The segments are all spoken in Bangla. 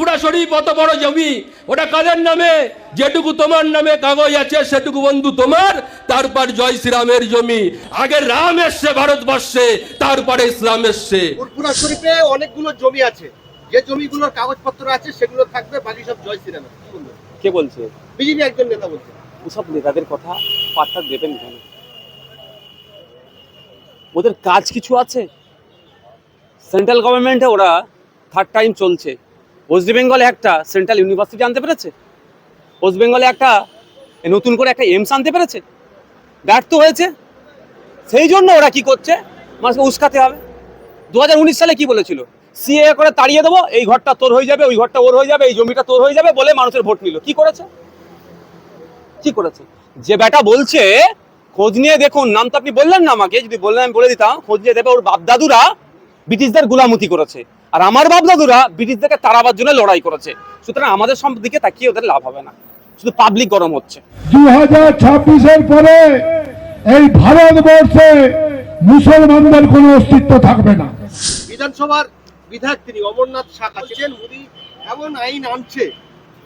ফুটফুরা শরীফ অত বড় জমি? ওটা কাদের নামে? যেটুকু তোমার নামে কাগজ আছে সেটুকু বন্ধু তোমার তারপর জয় শ্রীরামের জমি। আগে রাম এসছে ভারতবর্ষে তারপরে ইসলাম এসছে। ফুরফুরা শরীফে অনেকগুলো জমি আছে। যে জমিগুলোর কাগজপত্র আছে সেগুলো থাকবে বাকি সব জয় শ্রীরাম কে বলছে? বিজেপি একজন নেতা বলছে। ওসব নেতাদের কথা পাত্তা দেবেন কেন? ওদের কাজ কিছু আছে। সেন্ট্রাল গভর্নমেন্টে ওরা থার্ড টাইম চলছে। ওয়েস্ট বেঙ্গলে একটা সেন্ট্রাল ইউনিভার্সিটি আনতে পেরেছে? ওয়েস্ট বেঙ্গলে একটা নতুন করে একটা এমস আনতে পেরেছে? ব্যর্থ হয়েছে? সেই জন্য ওরা কি করছে? মানুষকে উস্কাতে হবে। দু হাজার উনিশ সালে কি বলেছিল? সিএ করে তাড়িয়ে দেবো, এই ঘরটা তোর হয়ে যাবে, ওই ঘরটা ওর হয়ে যাবে, এই জমিটা তোর হয়ে যাবে বলে মানুষের ভোট নিল। কি করেছে? কি করেছে? যে ব্যাটা বলছে, খোঁজ নিয়ে দেখুন, নাম তো আপনি বললেন না আমাকে, যদি বললেন আমি বলে দিতাম, খোঁজ নিয়ে দেবে ওর বাপদাদুরা ব্রিটিশদের গুলামতি করেছে। আর আমার বাপ দাদুরা ব্রিটিশদেরকে তাড়াবার জন্য লড়াই করেছে। সুতরাং আমাদের সব দিকে তাকিয়ে ওদের লাভ হবে না। শুধু পাবলিক গরম হচ্ছে। দু হাজার ছাব্বিশের পরে এই ভারতবর্ষে মুসলমানদের কোনো অস্তিত্ব থাকবে না। বিধানসভার বিধায়ক তিনি অমরনাথ শাখা আছেন মোদী এমন আইন আনছে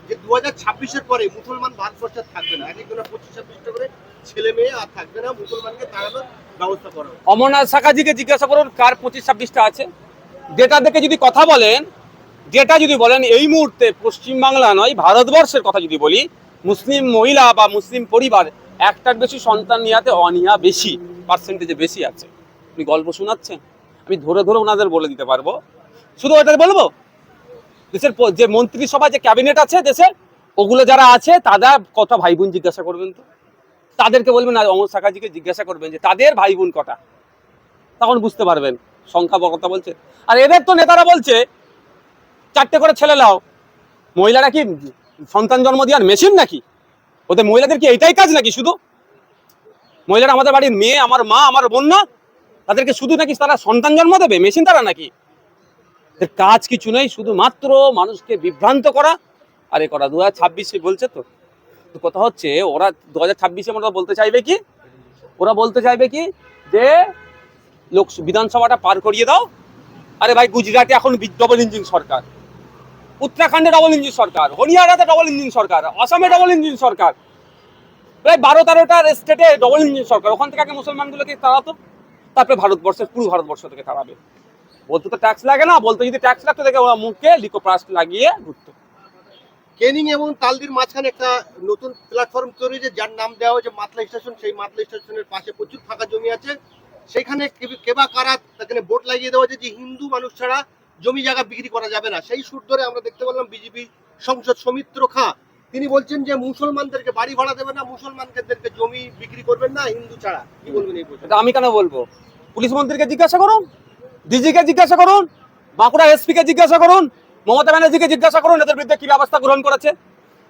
যে দু হাজার ছাব্বিশের পরে মুসলমান ভারতবর্ষে থাকবে না। এক পঁচিশ ছাব্বিশটা করে ছেলে মেয়ে আর থাকবে না মুসলমানকে তাড়ানোর ব্যবস্থা করা অমরনাথ শাখাজিকে জিজ্ঞাসা করুন কার পঁচিশ ছাব্বিশটা আছে? ডেটা দেখে যদি কথা বলেন ডেটা যদি বলেন, এই মুহূর্তে পশ্চিমবাংলা নয়, ভারতবর্ষের কথা যদি বলি, মুসলিম মহিলা বা মুসলিম পরিবার একটার বেশি সন্তান নিয়াতে অনিয়া বেশি পার্সেন্টেজে বেশি আছে। আপনি গল্প শোনাচ্ছেন? আমি ধরে ধরে ওনাদের বলে দিতে পারব। শুধু ওটা বলব? দেশের যে মন্ত্রিসভা যে ক্যাবিনেট আছে দেশের, ওগুলো যারা আছে, তারা কথা ভাই বোন জিজ্ঞাসা করবেন তো? তাদেরকে বলবেন অমর শাখাজিকে জিজ্ঞাসা করবেন যে, তাদের ভাই বোন কটা? তখন বুঝতে পারবেন। সংখ্যা কথা বলছে। আর এদের তো নেতারা বলছে, চারটে করে ছেলে লাও মহিলারা কি সন্তান জন্ম দেওয়ার মেশিন নাকি? ওদের মহিলাদের কি এইটাই কাজ নাকি শুধু? মহিলারা আমাদের বাড়ির মেয়ে, আমার মা, আমার বোন না? তাদেরকে শুধু নাকি তারা সন্তান জন্ম দেবে? মেশিন তারা নাকি? কাজ কিছু নেই, শুধুমাত্র মানুষকে বিভ্রান্ত করা। আর এ করা, দু হাজার ছাব্বিশে বলছে তো। কথা হচ্ছে, ওরা দু হাজার ছাব্বিশে বলতে চাইবে কি? ওরা বলতে চাইবে কি? যে লোক বিধানসভাটা পার করিয়ে দাও। আরে ভাই, গুজরাটে এখন ডবল ইঞ্জিন সরকার। উত্তরাখণ্ডে ডবল ইঞ্জিন সরকার। হরিয়ানাতে ডবল ইঞ্জিন সরকার। আসামে ডবল ইঞ্জিন সরকার। প্রায় বারো তেরোটা স্টেটে ডবল ইঞ্জিন সরকার। ওখান থেকে আগে মুসলমানগুলোকে তাড়াতো। তারপরে ভারতবর্ষের, পুরো ভারতবর্ষ থেকে তাড়াবে। বলতে তো ট্যাক্স লাগে না, বলতে যদি ট্যাক্স লাগতো দেখে ওরা মুখে লিকোপ্লাস্ট লাগিয়ে ঘুরতো কেনিং এবং তালদির মাঝখানে একটা নতুন প্ল্যাটফর্ম তৈরি হয়েছে, যার নাম দেওয়া হয়েছে মাতলা স্টেশন সেই মাতলা স্টেশনের পাশে প্রচুর ফাঁকা জমি আছে। সেখানে কেবা কারা সেখানে বোর্ড লাগিয়ে দেওয়া যে হিন্দু মানুষ ছাড়া জমি জায়গা বিক্রি করা যাবে না। সেই সুর ধরে আমরা দেখতে পেলাম বিজেপি সংসদ সৌমিত্র খাঁ। তিনি বলছেন যে মুসলমানদেরকে বাড়ি ভাড়া দেবে না, মুসলমানদেরকে জমি বিক্রি করবেন না, হিন্দু ছাড়া। কি বলবেন এই আমি কেন বলব? পুলিশ মন্ত্রীকে জিজ্ঞাসা করুন, ডিজিকে জিজ্ঞাসা করুন, বাঁকুড়া এসপিকে জিজ্ঞাসা করুন, মমতা ব্যানার্জিকে জিজ্ঞাসা করুন, এদের বিরুদ্ধে কি ব্যবস্থা গ্রহণ করেছে।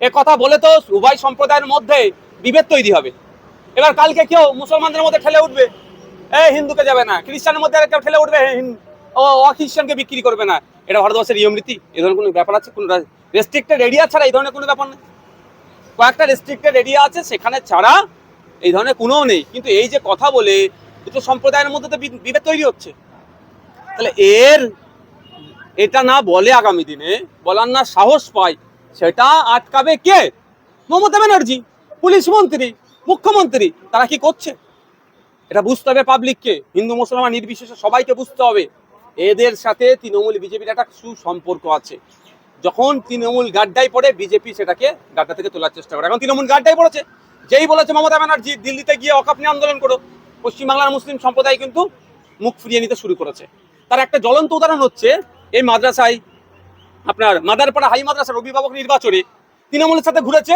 এ কথা বলে তো উভয় সম্প্রদায়ের মধ্যে বিভেদ তৈরি হবে। এবার কালকে কেউ মুসলমানদের মধ্যে ঠেলে উঠবে। হিন্দুকে যাবে না। খ্রিস্টানের মধ্যে কেউ ঠেলে উঠবে ও অখ্রিস্টানকে বিক্রি করবে না। এটা ভারতবর্ষের নিয়ম রীতি এ ধরনের কোনো ব্যাপার আছে? কোনো রেস্ট্রিক্টেড এরিয়া ছাড়া এই ধরনের কোনো ব্যাপার নেই। কয়েকটা রেস্ট্রিক্টেড এরিয়া আছে, সেখানে ছাড়া এই ধরনের কোনো নেই। কিন্তু এই যে কথা বলে, দুটো সম্প্রদায়ের মধ্যে তো বিভেদ তৈরি হচ্ছে। তাহলে এর, এটা না বলে আগামী দিনে বলার না সাহস পায় সেটা আটকাবে কে? মমতা ব্যানার্জি, পুলিশ মন্ত্রী, মুখ্যমন্ত্রী, তারা কি করছে? এটা বুঝতে হবে পাবলিককে হিন্দু, মুসলমান, নির্বিশেষে সবাইকে বুঝতে হবে। এদের সাথে তৃণমূল, বিজেপির একটা সুসম্পর্ক আছে। যখন তৃণমূল গাড্ডায় পড়ে, বিজেপি সেটাকে গাড্ডা থেকে তোলার চেষ্টা করে। এখন তৃণমূল গাড্ডায় পড়েছে। যেই বলেছে মমতা ব্যানার্জি, দিল্লিতে গিয়ে অকাপ নিয়ে আন্দোলন করো। পশ্চিমবাংলার মুসলিম সম্প্রদায় কিন্তু মুখ ফিরিয়ে নিতে শুরু করেছে। তার একটা জ্বলন্ত উদাহরণ হচ্ছে, এই মাদ্রাসায় আপনার মাদারপাড়া হাই মাদ্রাসার অভিভাবক নির্বাচনে তৃণমূলের সাথে ঘুরেছে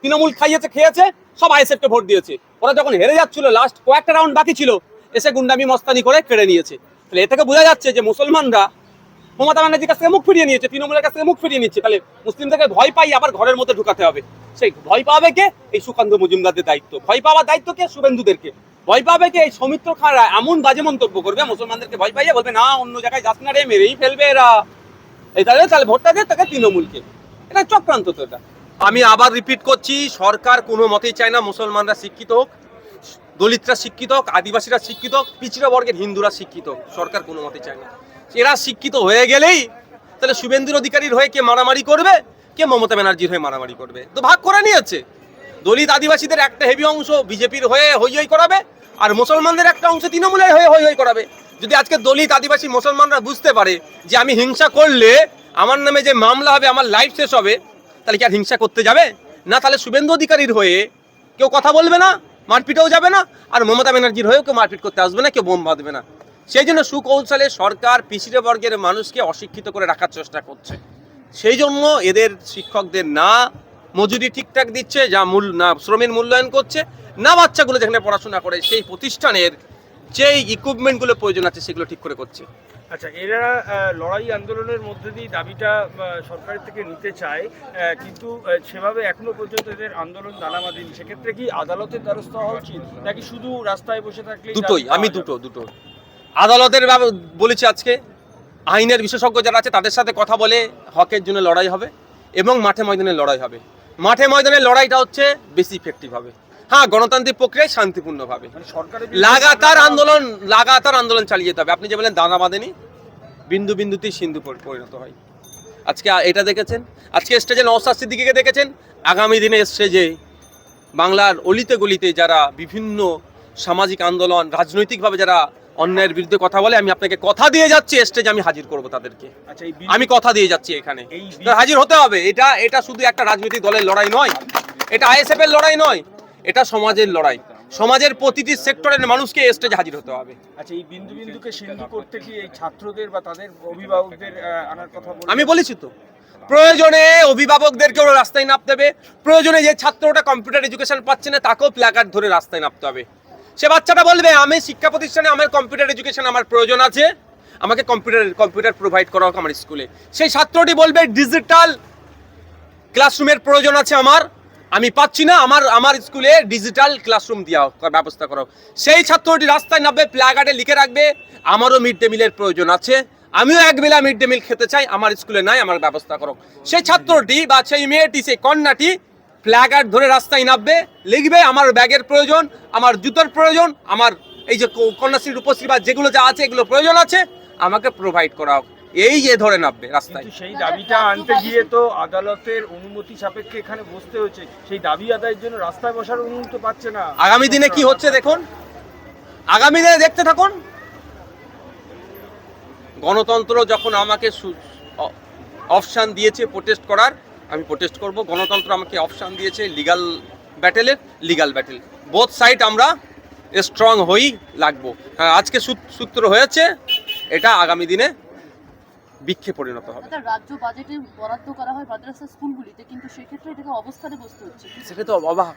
তৃণমূল খাইয়েছে, খেয়েছে, সব আইএসএফকে ভোট দিয়েছে। ওরা যখন হেরে যাচ্ছিল লাস্ট কয়েকটা রাউন্ড বাকি ছিল, এসে গুন্ডামি, মস্তানি করে কেড়ে নিয়েছে। তাহলে এ থেকে বোঝা যাচ্ছে যে মুসলমানরা মমতা ব্যানার্জির কাছ থেকে মুখ ফিরিয়ে নিয়েছে, তৃণমূলের কাছ থেকে মুখ ফিরিয়ে নিচ্ছে। তাহলে মুসলিমদেরকে ভয় পাই, আবার ঘরের মধ্যে ঢুকাতে হবে। সেই ভয় পাবে কে? এই সুকান্ত মজুমদারদের দায়িত্ব। ভয় পাওয়ার দায়িত্ব কে? শুভেন্দুদেরকে। ভয় পাবে কে? এই সৌমিত্র খাঁরা এমন বাজে মন্তব্য করবে, মুসলমানদেরকে ভয় পাইয়ে বলবে, না, অন্য জায়গায় যাস না রে, মেরেই ফেলবে এরা। এই তাহলে তাহলে ভোটটা দিয়ে তাকে তৃণমূলকে। এটা চক্রান্ত তো এটা। আমি আবার রিপিট করছি, সরকার কোনো মতেই চায় না মুসলমানরা শিক্ষিত হোক, দলিতরা শিক্ষিত হোক, আদিবাসীরা শিক্ষিত হোক, পিছিয়ে বর্গের হিন্দুরা শিক্ষিত হোক, সরকার কোনো মতেই চায় না। এরা শিক্ষিত হয়ে গেলেই তাহলে শুভেন্দুর অধিকারীর হয়ে কে মারামারি করবে, কে মমতা ব্যানার্জির হয়ে মারামারি করবে? তো ভাগ করে নিয়েছে। দলিত আদিবাসীদের একটা হেভি অংশ বিজেপির হয়ে হই হই করাবে, আর মুসলমানদের একটা অংশ তৃণমূলের হয়ে হই হই করাবে। যদি আজকে দলিত আদিবাসী মুসলমানরা বুঝতে পারে যে আমি হিংসা করলে আমার নামে যে মামলা হবে, আমার লাইফ শেষ হবে তাহলে কি আর হিংসা করতে যাবে? না, তাহলে শুভেন্দু অধিকারীর হয়ে কেউ কথা বলবে না, মারপিটেও যাবে না, আর মমতা ব্যানার্জির হয়েও কেউ মারপিট করতে আসবে না, কেউ বোম বাঁধবে না। সেই জন্য সুকৌশলে সরকার পিছিয়ে বর্গের মানুষকে অশিক্ষিত করে রাখার চেষ্টা করছে। সেই জন্য এদের শিক্ষকদের না মজুরি ঠিকঠাক দিচ্ছে, যা মূল, না শ্রমের মূল্যায়ন করছে, না বাচ্চাগুলো যেখানে পড়াশোনা করে, সেই প্রতিষ্ঠানের যেই ইকুইপমেন্টগুলো প্রয়োজন আছে সেগুলো ঠিক করে করছে। আচ্ছা এরা লড়াই আন্দোলনের মধ্যে দিয়ে দাবিটা সরকারের থেকে নিতে চায় কিন্তু সেভাবে এখনও পর্যন্ত এদের আন্দোলন দানামাদিন সেক্ষেত্রে কি আদালতের দ্বারস্থ হওয়া উচিত? নাকি শুধু রাস্তায় বসে থাকলে দুটোই আমি দুটো দুটো। আদালতের বলেছি আজকে আইনের বিশেষজ্ঞ যারা আছে তাদের সাথে কথা বলে হকের জন্য লড়াই হবে এবং মাঠে ময়দানে লড়াই হবে। মাঠে ময়দানে লড়াইটা হচ্ছে বেশি ইফেক্টিভ হবে। হ্যাঁ গণতান্ত্রিক প্রক্রিয়ায় শান্তিপূর্ণভাবে। মানে লাগাতার আন্দোলন লাগাতার আন্দোলন চালিয়ে যেতে হবে। আপনি যে বলেন দানা বাঁধেনি বিন্দু বিন্দুতেই সিন্ধু পরি- পরিণত হয়। আজকে এটা দেখেছেন? আজকে স্টেজে নওসাদ সিদ্দিকিকে দেখেছেন? আগামী দিনে স্টেজে বাংলার অলিতে গলিতে যারা বিভিন্ন সামাজিক আন্দোলন রাজনৈতিকভাবে যারা অন্যায়ের বিরুদ্ধে কথা বলে আমি আপনাকে কথা দিয়ে যাচ্ছি স্টেজে আমি হাজির করব তাদেরকে। আচ্ছা আমি কথা দিয়ে যাচ্ছি এখানে। হাজির হতে হবে। এটা এটা শুধু একটা রাজনৈতিক দলের লড়াই নয়। এটা আইএসএফ এর লড়াই নয়। এটা সমাজের লড়াই। সমাজের প্রতিটি সেক্টরের মানুষকে স্টেজে হাজির হতে হবে। আচ্ছা এই বিন্দু বিন্দুকে সিন্ধু করতে কি এই ছাত্রদের বা তাদের অভিভাবকদের আনার কথা বলে আমি বলেছি তো প্রয়োজনে অভিভাবকদেরকেও রাস্তায় নামতে হবে প্রয়োজনে যে ছাত্রটা কম্পিউটার এডুকেশন পাচ্ছে না তাকেও প্ল্যাকার্ড ধরে রাস্তায় নামতে হবে। সে বাচ্চাটা বলবে আমি শিক্ষা প্রতিষ্ঠানে আমার কম্পিউটার এডুকেশন আমার প্রয়োজন আছে আমাকে কম্পিউটার কম্পিউটার প্রোভাইড করা হোক আমার স্কুলে সেই ছাত্রটি বলবে ডিজিটাল ক্লাসরুমের প্রয়োজন আছে আমার আমি পাচ্ছি না, আমার আমার স্কুলে ডিজিটাল ক্লাসরুম দেওয়া ব্যবস্থা করা। সেই ছাত্রটি রাস্তায় নামবে প্ল্যাকার্ডে লিখে রাখবে, আমারও মিড ডে মিলের প্রয়োজন আছে। আমিও এক বেলা মিড ডে মিল খেতে চাই, আমার স্কুলে নাই, আমার ব্যবস্থা করো। সেই ছাত্রটি বা সেই মেয়েটি, সেই কন্যাটি প্ল্যাকার্ড ধরে রাস্তায় নামবে, লিখবে, আমার ব্যাগের প্রয়োজন, আমার জুতোর প্রয়োজন, আমার এই যে কন্যাশ্রীর উপশ্রী বা যেগুলো যা আছে, এগুলো প্রয়োজন আছে, আমাকে প্রোভাইড করা হোক এই যে ধরে নামবে রাস্তায়। সেই দাবিটা আনতে গিয়ে তো আদালতের অনুমতি সাপেক্ষে এখানে বসতে হচ্ছে সেই দাবি আদায়ের জন্য রাস্তায় বসার অনুমতি পাচ্ছে না। আগামী দিনে কি হচ্ছে দেখুন? আগামী দিনে দেখতে থাকুন। গণতন্ত্র যখন আমাকে অপশান দিয়েছে প্রোটেস্ট করার আমি প্রোটেস্ট করব। গণতন্ত্র আমাকে অপশান দিয়েছে লিগাল ব্যাটেলের লিগাল ব্যাটেল বোথ সাইড আমরা স্ট্রং হই লাগবো। হ্যাঁ আজকে সূত- সূত্র হয়েছে এটা আগামী দিনে বিক্ষে পরিণত হবে। রাজ্য বাজেটে বরাদ্দ করা হয় মাদ্রাসা স্কুলগুলিতে কিন্তু সেক্ষেত্রে এটাকে অবস্থানে বসতে হচ্ছে। সেটা তো অবাক।